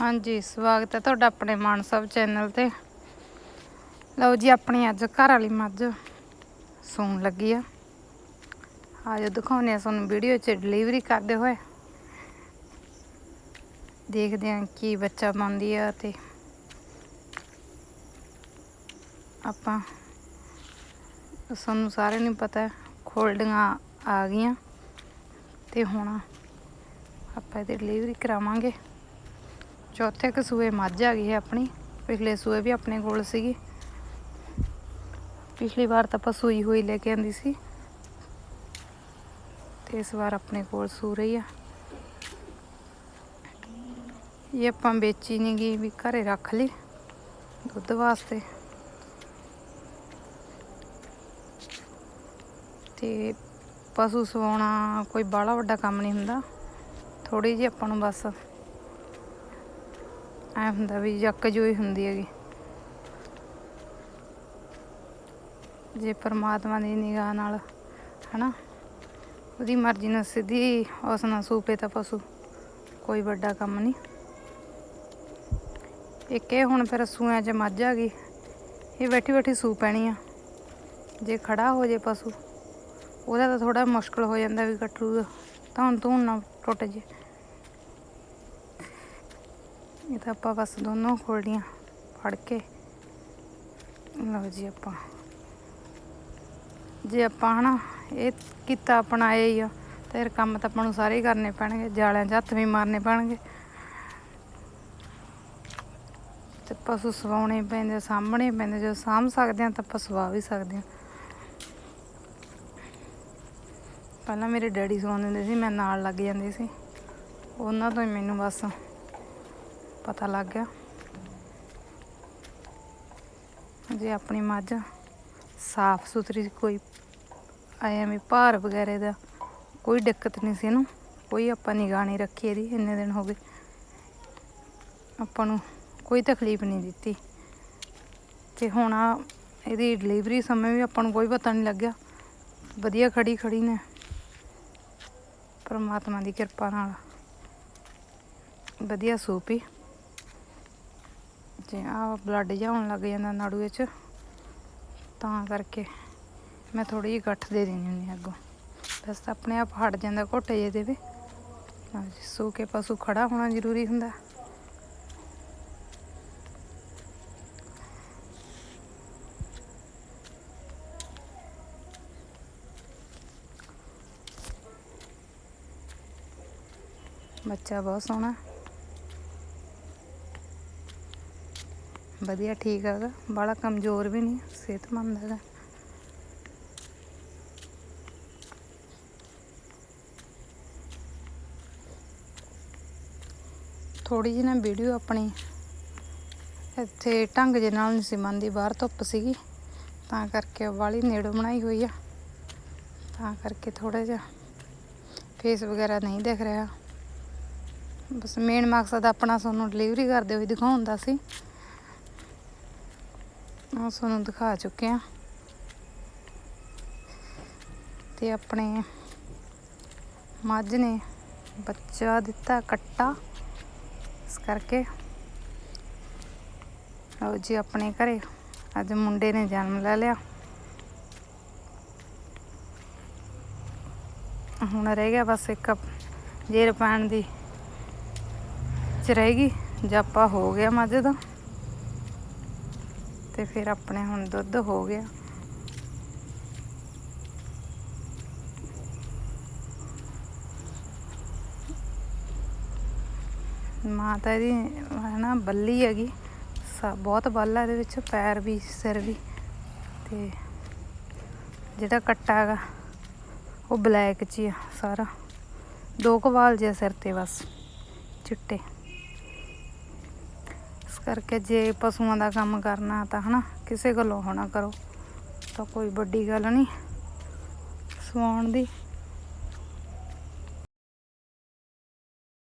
ਹਾਂਜੀ, ਸਵਾਗਤ ਹੈ ਤੁਹਾਡਾ ਆਪਣੇ ਮਾਨ ਸਾਹਿਬ ਚੈਨਲ ਤੇ। ਲਓ ਜੀ, ਆਪਣੀ ਅੱਜ ਘਰ ਵਾਲੀ ਮੱਝ ਸੂਣ ਲੱਗੀ ਆ। ਆਜੋ ਦਿਖਾਉਂਦੇ ਆ ਤੁਹਾਨੂੰ ਵੀਡੀਓ 'ਚ ਡਿਲੀਵਰੀ ਕਰਦੇ ਹੋਏ। ਦੇਖਦੇ ਹਾਂ ਕੀ ਬੱਚਾ ਪਾਉਂਦੀ ਆ ਤੇ ਆਪਾਂ, ਸਾਨੂੰ ਸਾਰਿਆਂ ਨੂੰ ਪਤਾ ਹੈ, ਖੋਲਡੀਆਂ ਆ ਗਈਆਂ। ਤੇ ਹੁਣ ਆਪਾਂ ਇਹਦੀ ਡਿਲੀਵਰੀ ਕਰਾਵਾਂਗੇ। ਚੌਥੇ ਕੁ ਸੂਏ ਮੱਝ ਆ ਗਈ ਹੈ ਆਪਣੀ, ਪਿਛਲੇ ਸੂਏ ਵੀ ਆਪਣੇ ਕੋਲ ਸੀਗੀ। ਪਿਛਲੀ ਵਾਰ ਤਾਂ ਆਪਾਂ ਸੂਈ ਹੋਈ ਲੈ ਕੇ ਆਂਦੀ ਸੀ। ਤੇ ਇਸ ਵਾਰ ਆਪਣੇ ਕੋਲ ਸੂ ਰਹੀ ਆ। ਇਹ ਆਪਾਂ ਵੇਚੀ ਨਹੀਂ ਗਈ ਵੀ ਘਰੇ ਰੱਖ ਲਈ ਦੁੱਧ ਵਾਸਤੇ। ਤੇ ਪਸ਼ੂ ਸਵਾਉਣਾ ਕੋਈ ਬਾਹਲਾ ਵੱਡਾ ਕੰਮ ਨਹੀਂ ਹੁੰਦਾ। ਥੋੜੀ ਜਿਹੀ ਆਪਾਂ ਨੂੰ ਬਸ ਐ ਹੁੰਦਾ ਵੀ ਜੱਕ ਜੋਈ ਹੁੰਦੀ ਹੈਗੀ। ਜੇ ਪਰਮਾਤਮਾ ਦੀ ਨਿਗਾਹ ਨਾਲ, ਹਨਾ? ਉਹਦੀ ਮਰਜ਼ੀ ਨਾਲ ਸਿੱਧੀ ਉਸ ਨਾਲ ਸੂਪੇ ਤਾਂ ਪਸ਼ੂ, ਕੋਈ ਵੱਡਾ ਕੰਮ ਨਹੀਂ। ਇੱਕ ਇਹ ਹੁਣ ਫਿਰ ਸੂਆਂ 'ਚ ਮੱਝ ਆ ਗਈ, ਇਹ ਬੈਠੀ ਬੈਠੀ ਸੂ ਪੈਣੀ ਆ। ਜੇ ਖੜਾ ਹੋ ਜੇ ਪਸ਼ੂ, ਉਹਦਾ ਤਾਂ ਥੋੜਾ ਮੁਸ਼ਕਲ ਹੋ ਜਾਂਦਾ ਵੀ ਕੱਟੂ ਤਾਂ ਤੂੰ ਨਾ ਟੁੱਟ ਜੇ। ਇਹ ਤਾਂ ਆਪਾਂ ਬਸ ਦੋਨੋਂ ਖੋਲੜੀਆਂ ਫੜ ਕੇ। ਲਓ ਜੀ ਆਪਾਂ। ਜੇ ਆਪਾਂ ਹਨਾ, ਇਹ ਕੀਤਾ ਆਪਣਾ ਇਹ ਹੀ ਆ ਤੇ ਫਿਰ ਕੰਮ ਤਾਂ ਆਪਾਂ ਨੂੰ ਸਾਰੇ ਹੀ ਕਰਨੇ ਪੈਣਗੇ, ਜਾਲਿਆਂ 'ਚ ਹੱਥ ਵੀ ਮਾਰਨੇ ਪੈਣਗੇ। ਤੇ ਪਸ਼ੂ ਸਵਾਉਣੇ ਪੈਂਦੇ, ਸਾਹਮਣੇ ਪੈਂਦੇ, ਜਦੋਂ ਸਾਂਭ ਸਕਦੇ ਆ ਤਾਂ ਆਪਾਂ ਸਵਾ ਵੀ ਸਕਦੇ ਆ ਪਹਿਲਾਂ ਮੇਰੇ ਡੈਡੀ ਸਵਾਉਂਦੇ ਹੁੰਦੇ ਸੀ, ਮੈਂ ਨਾਲ ਲੱਗ ਜਾਂਦੀ ਸੀ। ਉਹਨਾਂ ਤੋਂ ਹੀ ਮੈਨੂੰ ਬਸ ਪਤਾ ਲੱਗ ਗਿਆ। ਜੇ ਆਪਣੀ ਮੱਝ ਸਾਫ਼ ਸੁਥਰੀ ਕੋਈ ਆਇਆ ਵੀ ਭਾਰ ਵਗੈਰੇ ਦਾ ਕੋਈ ਦਿੱਕਤ ਨਹੀਂ ਸੀ ਇਹਨੂੰ। ਕੋਈ ਆਪਾਂ ਨਿਗਾਹ ਨਹੀਂ ਰੱਖੀ ਇਹਦੀ, ਇੰਨੇ ਦਿਨ ਹੋ ਗਏ। ਆਪਾਂ ਨੂੰ ਕੋਈ ਤਕਲੀਫ ਨਹੀਂ ਦਿੱਤੀ। ਤੇ ਹੁਣ ਆ ਇਹਦੀ ਡਿਲੀਵਰੀ ਸਮੇਂ ਵੀ ਆਪਾਂ ਨੂੰ ਕੋਈ ਪਤਾ ਨਹੀਂ ਲੱਗਿਆ। ਵਧੀਆ ਖੜੀ ਖੜੀ ਨੇ। ਪਰਮਾਤਮਾ ਦੀ ਕਿਰਪਾ ਨਾਲ। ਵਧੀਆ ਸੂਪੀ ਜੇ ਆ ਬਲੱਡ ਜਾਉਣ ਲੱਗ ਜਾਂਦਾ ਨਾੜੂ ਵਿੱਚ। ਤਾਂ ਕਰਕੇ ਮੈਂ ਥੋੜੀ ਜਿਹੀ ਗੱਠ ਦੇ ਦੇਣੀ ਹੁੰਦੀ ਅੱਗੋਂ। ਬਸ ਤਾਂ ਆਪਣੇ ਆਪ ਹਟ ਜਾਂਦਾ ਘੋਟੇ ਜੇ ਦੇ ਵੀ। ਸੂ ਕੇ ਪਸ਼ੂ ਖੜਾ ਹੋਣਾ ਜ਼ਰੂਰੀ ਹੁੰਦਾ। ਬੱਚਾ ਬਹੁਤ ਸੋਹਣਾ। ਵਧੀਆ, ਠੀਕ ਹੈਗਾ ਬੜਾ ਕਮਜ਼ੋਰ ਵੀ ਨਹੀਂ, ਸਿਹਤਮੰਦ ਹੈਗਾ। ਥੋੜੀ ਜਿਹੀ ਨਾ ਵੀਡੀਓ ਆਪਣੀ ਇੱਥੇ ਢੰਗ ਜੇ ਨਾਲ ਨਹੀਂ ਸੀ ਮੰਨਦੀ ਬਾਹਰ ਧੁੱਪ ਸੀਗੀ। ਤਾਂ ਕਰਕੇ ਵਾਲੀ ਨੇੜੋਂ ਬਣਾਈ ਹੋਈ ਆ। ਤਾਂ ਕਰਕੇ ਥੋੜਾ ਜਿਹਾ ਫੇਸ ਵਗੈਰਾ ਨਹੀਂ ਦਿਖ ਰਿਹਾ। ਬਸ ਮੇਨ ਮਕਸਦ ਆਪਣਾ ਤੁਹਾਨੂੰ ਡਿਲੀਵਰੀ ਕਰਦੇ ਹੋਏ ਦਿਖਾਉਣ ਦਾ ਸੀ। ਉਹ ਤੁਹਾਨੂੰ ਦਿਖਾ ਚੁੱਕੇ ਆ ਤੇ ਆਪਣੇ ਮੱਝ ਨੇ ਬੱਚਾ ਦਿੱਤਾ ਕੱਟਾ। ਇਸ ਕਰਕੇ ਲਓ ਜੀ ਆਪਣੇ ਘਰੇ ਅੱਜ ਮੁੰਡੇ ਨੇ ਜਨਮ ਲੈ ਲਿਆ। ਹੁਣ ਰਹਿ ਗਿਆ ਬਸ ਇੱਕ ਜੇਰ ਪਾਣ ਦੀ ਚ ਰਹੇਗੀ ਜਾਪਾ ਹੋ ਗਿਆ ਮੱਝ ਦਾ। ਤੇ ਫਿਰ ਆਪਣੇ ਹੁਣ ਦੁੱਧ ਹੋ ਗਿਆ। ਮਾਤਾ ਤਾਂ ਇਹਦੀ ਹੈ ਨਾ ਬੱਲੀ ਹੈਗੀ। ਬਹੁਤ ਬੱਲ ਆ ਇਹਦੇ ਵਿੱਚ, ਪੈਰ ਵੀ, ਸਿਰ ਵੀ। ਤੇ ਜਿਹੜਾ ਕੱਟਾ ਹੈਗਾ, ਉਹ ਬਲੈਕ ਚ ਹੀ ਆ ਸਾਰਾ। ਦੋ ਕਵਾਲ ਜਿਹਾ ਸਿਰ ਤੇ ਬਸ, ਚਿੱਟੇ। ਕਰਕੇ ਜੇ ਪਸ਼ੂਆਂ ਦਾ ਕੰਮ ਕਰਨਾ ਤਾਂ ਹਨਾ, ਕਿਸੇ ਕੋਲੋਂ ਹੋਣਾ ਕਰੋ। ਤਾਂ ਕੋਈ ਵੱਡੀ ਗੱਲ ਨਹੀਂ। ਸਵਾਉਣ ਦੀ।